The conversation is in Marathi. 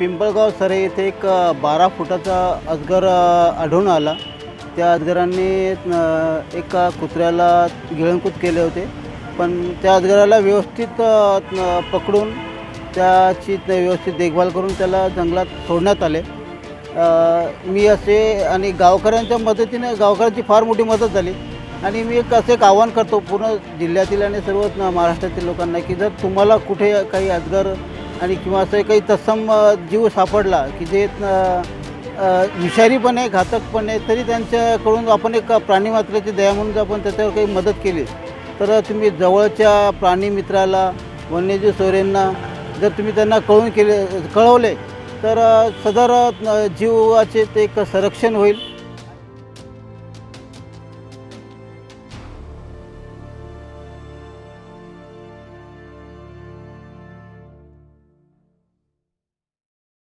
पिंपळगाव सरे येथे एक बारा फुटाचा अजगर आढळून आला. त्या अजगरांनी एका कुत्र्याला गिळंकूत केले होते. पण त्या अजगराला व्यवस्थित पकडून त्याची व्यवस्थित देखभाल करून त्याला जंगलात सोडण्यात आले. मी असे आणि गावकऱ्यांच्या मदतीने गावकऱ्यांची फार मोठी मदत झाली. आणि मी एक असं एक आव्हान करतो पूर्ण जिल्ह्यातील आणि सर्व महाराष्ट्रातील लोकांना की जर तुम्हाला कुठे काही अजगर आणि किंवा असं काही तत्सम जीव सापडला की जे विषारीपणे घातकपणे विषारी पण आहे घातक पण आहे तरी त्यांच्याकडून आपण एक प्राणीमात्राची दया म्हणून जर आपण त्याच्यावर काही मदत केली तर तुम्ही जवळच्या प्राणी मित्राला वन्यजीव सोयऱ्यांना जर तुम्ही त्यांना कळून केले कळवले तर सदर जीवाचे ते एक संरक्षण होईल.